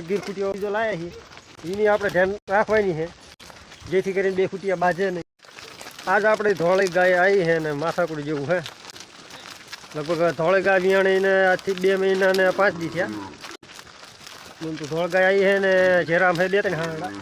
એક ગીર ખૂટીઓ બીજો લાયા છીએ એની આપણે ધ્યાન રાખવાની છે. જેથી કરીને બે ખૂટીયા બાજે નહીં. આજ આપણે ધોળી ગાય આવી છે ને માથાકુડી જેવું છે. લગભગ ધોળી ગાય વિયાણીને આજથી બે મહિના ને પાંચ દી થયા. તો ધોળ ગાય આવી છે ને જેરામ છે બે ત્રણ હાડા.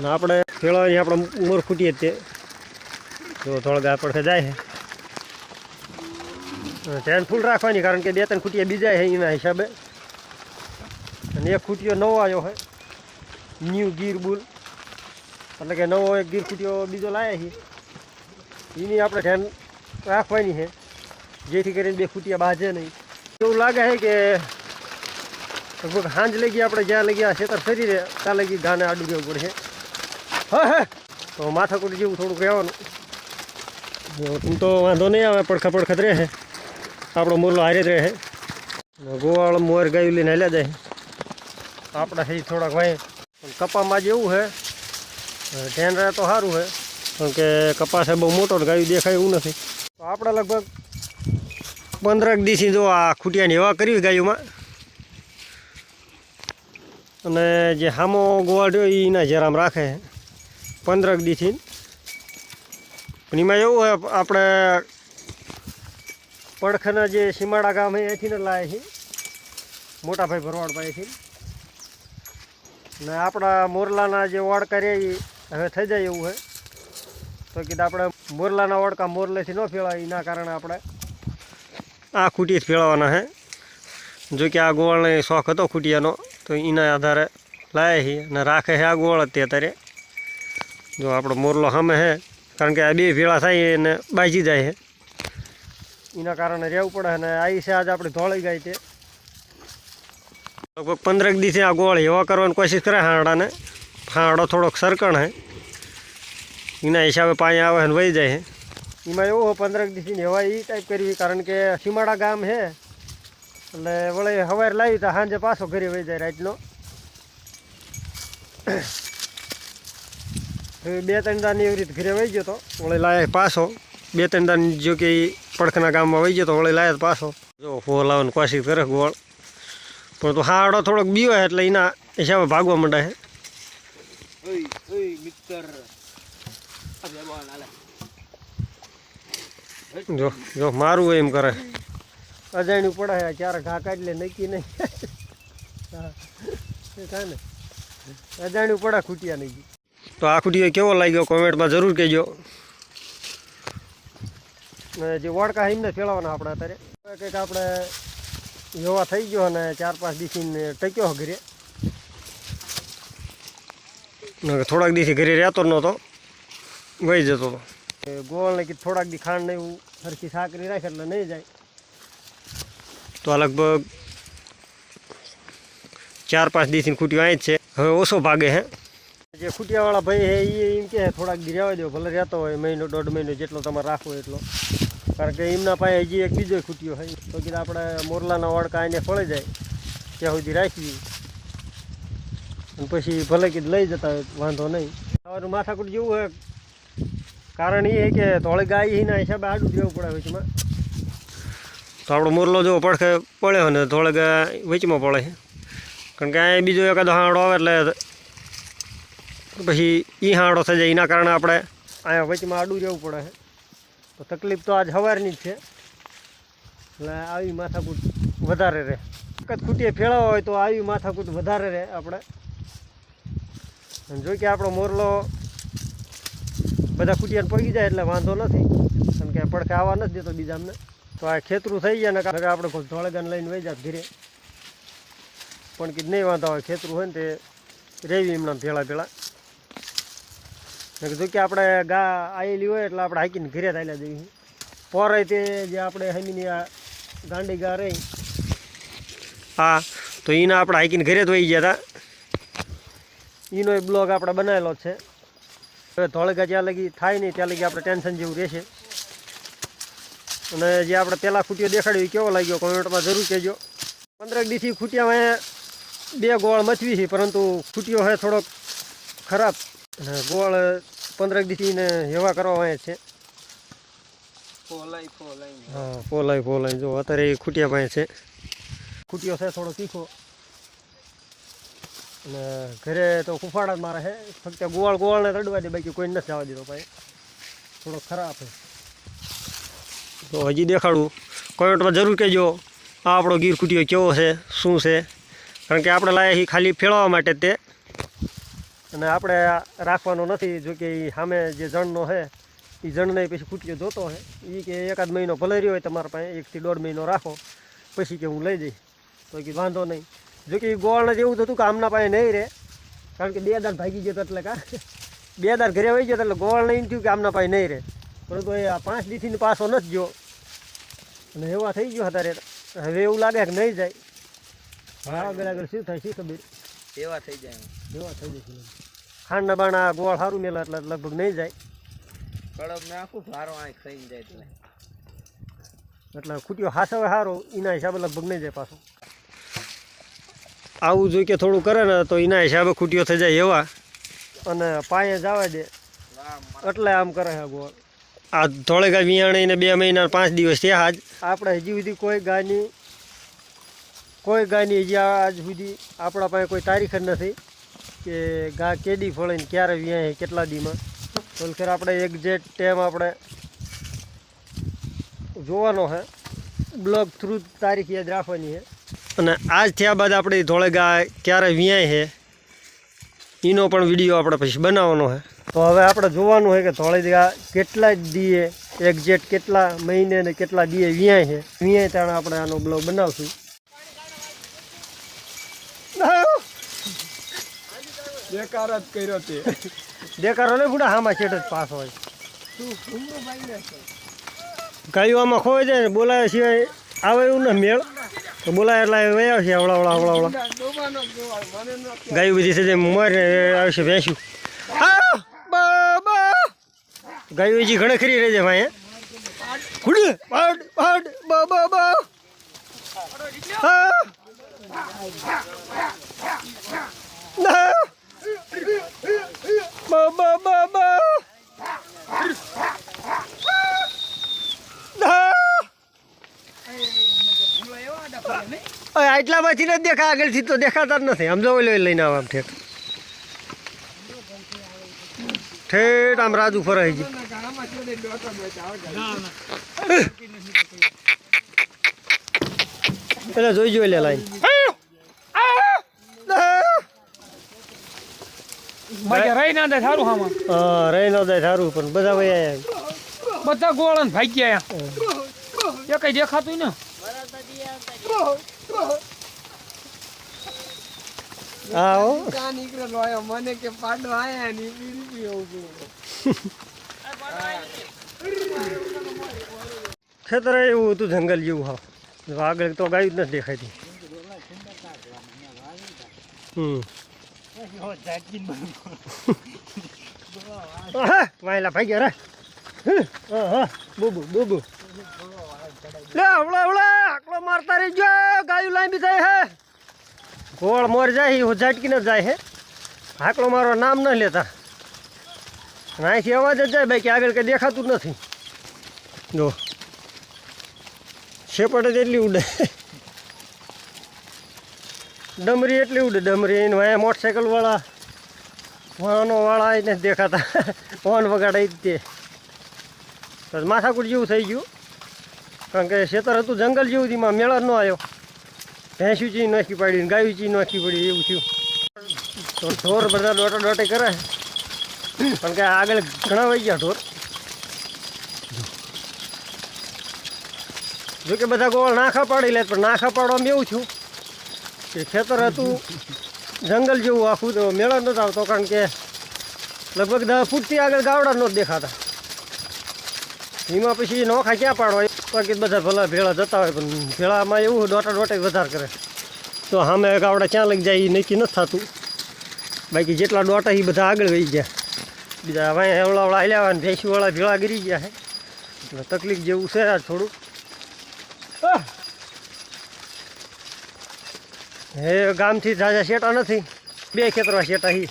ને આપણે ખેડવાની આપણે મોર ખૂટીએ તે. તો ધોળ ગાય પડખે જાય છે. ધ્યાન ફૂલ રાખવાની કારણ કે બે ત્રણ ખૂટિયા બીજા છે એના હિસાબે. એક ખૂટ્યો નવો આવ્યો હોય ન્યૂ ગીર બુલ. એટલે કે નવો એક ગીર ખૂટ્યો બીજો લાવ્યા છીએ એની આપણે ધ્યાન રાખવાની છે જેથી કરીને બે ખૂટિયા બાજે નહીં. એવું લાગે છે કે લગભગ સાંજ લગી આપણે જ્યાં લગી આ ખેતર ફરી રહે ત્યાં લગી ગાને આડું રહેવું પડશે હા. હા તો માથાકૂટ જેવું થોડુંક રહેવાનું. એમ તો વાંધો નહીં આવે, પડખા પડખત રહે છે આપણો મોરલો હારે જ રહે ગોવાળ મોર ગાયું લઈને હાલ્યા જાય આપણા હે થોડાક વાય પણ કપામાં જેવું છે. ધ્યાન રહે તો સારું છે. કારણ કે કપાસ બહુ મોટો ગાયું દેખાય એવું નથી. તો આપણે લગભગ પંદરક દિવસથી જો આ ખૂટિયાની હવા કરી ગાયુંમાં. અને જે હામો ગોવાળ રહ્યો એના જરામ રાખે પંદરક દીથી પણ એમાં એવું હોય, આપણે પડખના જે સીમાડા ગામ છે એથી ને લાવે છે. મોટાભાઈ ભરવાડ પાસેથી ને આપણા મોરલાના જે ઓડકા રહે એ હવે થઈ જાય એવું હોય તો કીધું આપણે મોરલાના ઓડકા મોરલેથી ન ફેળાય એના કારણે આપણે આ ખૂટી જ ફેળવવાના હે. જો કે આ ગોળને શોખ હતો ખૂટિયાનો, તો એના આધારે લાવે છે અને રાખે છે આ ગોળ તે અત્યારે. જો આપણો મોરલો સામે છે કારણ કે આ બે ભેળા થાય એને બાજી જાય છે એના કારણે રહેવું પડે અને આવી છે, આજે આપણે ધોળી ગઈ તે લગભગ પંદરક દિવસે આ ગોળ એવા કરવાની કોશિશ કરે હાંડાને. હાંડો થોડોક સરકણ હે. એના હિસાબે પાણી આવે ને વહી જાય છે એમાં એવું હોય પંદરક દિવસની હવા એ ટાઈપ કરવી, કારણ કે સીમાડા ગામ છે એટલે વળે હવાર લાવી તો સાંજે પાછો ઘરે વહી જાય રાતનો. બે ત્રણ દાની એવી રીતે ઘરે વહી ગયો તો, વળી લાયા પાછો. બે ત્રણ દાન જો કે પડખના ગામમાં વહી ગયો તો વળે લાયા પાછો. જો ફો લાવવાની કોશિશ કરે ગોળ. પણ તો હાડો થોડોક બીવો એટલે એના હિસાબે ભાગવા માંડે છે ઓય ઓય મિત્ર અબે બોલ આલે જો જો મારું એમ કરે. અજાણ્યું પડે છે ક્યારે ઘા કાઢી લે નક્કી નહીં. હા, એ કાંઈ ને. અજાણ્યું પડે ખૂટિયા નહીં. તો આ ખૂટિયો કેવો લાગ્યો? કોમેન્ટમાં જરૂર કહેજો. જે વડકા એમને ફેરવવાના આપણે અત્યારે. કંઈક આપણે યોવા થઈ ગયો અને ચાર પાંચ દિવસને ટક્યો ઘરે. થોડાક દિવસથી ઘરે રહેતો નહોતો. વહી જતો હતો ગોળને કીધું થોડાક દી ખાંડ નહીં એવું સરખી સાકરી રાખે એટલે નહીં જાય. તો આ લગભગ ચાર પાંચ દિવસની ખૂટીઓ અહીં જ છે. હવે ઓછો ભાગે હે. જે ખૂટિયાવાળા ભાઈ હે એ એમ કે થોડાક દી રહેવા દો ભલે રહેતો હોય મહિનો દોઢ મહિનો જેટલો તમારે રાખવો એટલો. કારણ કે એમના પાસે હજી એક બીજો ખૂટ્યો હોય તો કીધું આપણે મોરલાના વડકા એને ફળી જાય, ત્યાં સુધી રાખવી અને પછી ભલે કીધું લઈ જતા વાંધો નહીં. સવારનું માથાકૂટ જેવું હોય. કારણ એ કે ધોળી ગાય એના હિસાબે આડું જવું પડે વચમાં. તો આપણો મોરલો જો પડખે પડે ને ધોળે ગાય વચમાં પડે છે. કારણ કે અહીંયા બીજો એકાદો હાંડો આવે એટલે પછી એ હાંડો થઈ જાય. એના કારણે આપણે અહીંયા વચમાં આડું રહેવું પડે છે. તો તકલીફ તો આજ સવારની જ છે. એટલે આવી માથાકૂટ વધારે રહે. વખત ખૂટીએ ફેળવવા હોય તો આવી માથાકૂટ વધારે રહે આપણે. અને જો કે આપણો મોરલો બધા ખૂટિયાને પગી જાય એટલે વાંધો નથી. કારણ કે પડખે આવવા નથી દેતો બીજા અમને તો આ ખેતરું થઈ જાય ને કારણ કે આપણે ધોળેગાન લઈને વહી જાત ધીરે પણ કે નહીં વાંધો હોય ખેતરું હોય ને તે રેવી એમના ભેળા ભેળા. જો કે આપણે ગા આવેલી હોય એટલે આપણે હાકીને ઘરે ચાલ્યા જઈએ. પોરે તે જે આપણે હમીની આ ગાંડી ગા રહી. હા તો એના આપણે હાકીને ઘરે ધોઈ ગયા હતા એનો એ બ્લોગ આપણે બનાવેલો છે. હવે ધોળગા જ્યાં લગી થાય નહીં ત્યાં લગી આપણે ટેન્શન જેવું રહેશે. અને જે આપણે પહેલાં ખૂટીઓ દેખાડ્યો કેવો લાગ્યો કોમેન્ટમાં જરૂર કહેજો. પંદરેક દીથી ખૂટિયામાં બે ગોળ મચવી છે પરંતુ ખૂટીઓ છે થોડોક ખરાબ. અને ગોળ પંદરક દીથી ને હેવા કરવા વાય છે. ફોલાઈ ફોલાઈ હા ફોલાઈ ફોલાઈ જો અત્યારે ખૂટિયા પાસે છે. ખૂટીઓ છે થોડો તીખો. અને ઘરે તો કુફાડા જ મારે છે. ફક્ત ગોળ ગોવાળને રડવા દે બાકી કોઈ નથી જવા દીધો ભાઈ. થોડો ખરાબ છે. તો હજી દેખાડું. કોમેન્ટમાં જરૂર કહેજો આ આપણો ગીર કુટીયો કેવો છે શું છે? કારણ કે આપણે લાયા છીએ ખાલી ફેળવવા માટે તે. અને આપણે રાખવાનો નથી, જો કે એ સામે જે જણનો છે એ જણને પછી કુટીયો જોતો છે. એ કે એકાદ મહિનો ભલે રહ્યો હોય તમારા પાસે, એકથી દોઢ મહિનો રાખો, પછી કે હું લઈ જઈશ. તો કે વાંધો નહીં. જો કે ગોળને જેવું થતું કે આમના પાસે નહીં રહે, કારણ કે બે દાર ભાગી ગયો એટલે કા, બે દાર ઘરે વહી ગયો એટલે ગોળને એમ થયું કે આમના પાસે નહીં રહે. પરંતુ એ પાંચ દીથી પાછો નથી ગયો. અને એવા થઈ ગયો અત્યારે. હવે એવું લાગે કે નહીં જાય. હા આગળ આગળ શું થાય, શી ખબર? એવા થઈ જાય એવા થઈ જશે ખાંડના બાણા ગોળ સારું મેલા એટલે લગભગ નહીં જાય. કડક નાખું ભારો આ થઈ જાય એટલે. એટલે ખૂટ્યો હાસવે સારો એના હિસાબે લગભગ નહીં જાય પાછો. આવું જોઈ કે થોડું કરે ને તો એના હિસાબે ખૂટ્યો થઈ જાય એવા. અને પાયે જવા દે. એટલે આમ કરે છે ગોળ. આ ગાય વિયાણીને બે મહિના પાંચ દિવસ થયા આજ. આપણે હજી સુધી કોઈ ગાયની કોઈ ગાયની હજી આજ સુધી આપણા પાસે કોઈ તારીખ જ નથી. કે ગા કેદી ફળીને ક્યારે વિયાય કેટલા દીમાં તો ખરે આપણે એક્ઝેક્ટ ટાઈમ આપણે જોવાનો છે બ્લોગ થ્રુ તારીખ યાદ રાખવાની છે અને આજ થયા બાદ આપણે ધોળે ગાય ક્યારે વ્યાય છે એનો પણ વીડિયો આપણે પછી બનાવવાનો છે તો હવે આપણે જોવાનું છે કે ધોળે ગા કેટલા જ દીએ એક્ઝેક્ટ કેટલા મહિને ને કેટલા દીએ વ્યાય છે વ્યાય ત્યારે આપણે આનો બ્લોગ બનાવશું. બેકાર જ કર્યો તે. દેકારો ને બુડા હામાં છેટ જ પાસ હોય. ગાયો આમાં ખોવાઈ જાય ને બોલાય સિવાય આવે એવું ને મેળ. તો બોલાય એટલે વયા છે આવડા આવડા આવડા આવડા. ગાયું બધી છે મરે આવશે ભેંસું. આ બાબા! ગાયું હજી ઘણે ખરી રહી છે ભાઈ ગુડ બાડ બાડ બાબા બા હા ના બાબા બાબા ના ઓય નથી દેખા આગળથી તો દેખાતા જ નથી. આમ જો ઓલો લઈને આવ આમ ઠેઠ. ઠેઠ આમ રાજુ ફરાઈ ગયું પેલા જોઈ જોઈ લે લાઈન. રહી ના દે સારું હામાં. હા રહી ના જાય સારું પણ બધા વયા બધા ગોળ ભાગ્યા ભાઈ ગયા એ કઈ દેખાતું ને. હા હો કા નીકળેલો આયો. મને કે પાડો આયા ની પીરી છું. ખેતર એવું હતું જંગલ જેવું હા આગળ તો ગાયું જ નથી દેખાતી હમ. હા વાયલા ભાઈ ગયા રે. હા હા બુબુ બુબુ. લે હવળા હવળા આકલો મારતા રહીજો. ગાયું લાંબી થઈ હે. ગોળ મોર જાય એ ઝાટકીને જાય હે. હાકલો મારો નામ ન લેતા. અને અહીંથી અવાજ જ જાય બાકી આગળ કંઈ દેખાતું નથી. જો. શેપટે જ એટલી ઉડે. ડમરી એટલી ઉડે, ડમરી એને વાયા મોટરસાઇકલવાળા વાહનોવાળા એને દેખાતા. વાહન વગાડે જ તે. માથાકૂટ જેવું થઈ ગયું. કારણ કે ખેતર હતું જંગલ જેવું તેમાં મેળા ન આવ્યો. ભેંસું ચી નાખી પાડી ને ગાયું ચી નાખી પડી, એવું થયું. તો ઢોર બધા દોટા દોટે કરે. પણ કે આગળ ઘણા વહી ગયા ઢોર. જોકે બધા ગોળ નાખા પાડી લે, પણ નાખા પાડવામાં એવું થયું કે ખેતર હતું, જંગલ જેવું આખું તો મેળો નહોતો આવતો, કારણ કે લગભગ દસ ફૂટથી આગળ ગાવડા નહોતા દેખાતા. એમાં પછી નોખા ક્યાં પાડવા? બાકી બધા ભલા ભેળા જતા હોય, પણ ભેળામાં એવું દોટા દોટે વધારે કરે. તો સામે ગાવડા ક્યાં લઈ જાય એ નક્કી નથી થતું. બાકી જેટલા દોટા એ બધા આગળ વહી ગયા. બીજા હવે એવડાવડા હાલ્યા ને ભેંસુવાળા ભેળા ગરી ગયા છે એટલે તકલીફ જેવું છે આ થોડુંક આહ! હે, ગામથી તાજા શેટા નથી. બે ખેતરા શેટા હી.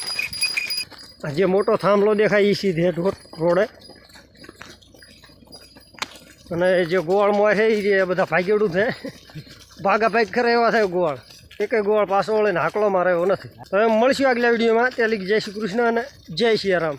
આ જે મોટો થાંભલો દેખાય એ સીધે ઢોર- રોડે. અને જે ગોળ મોય છે એ બધા ભાગેડું છે ભાગા ભાગ ખરે એવા થાય ગોળ. એકે ગોળ પાછો વળીને હાકલો મારે એવો નથી. તો એમ મળશું આગલા વિડીયોમાં. ત્યાં લગી જય શ્રી કૃષ્ણ અને જય સિયારામ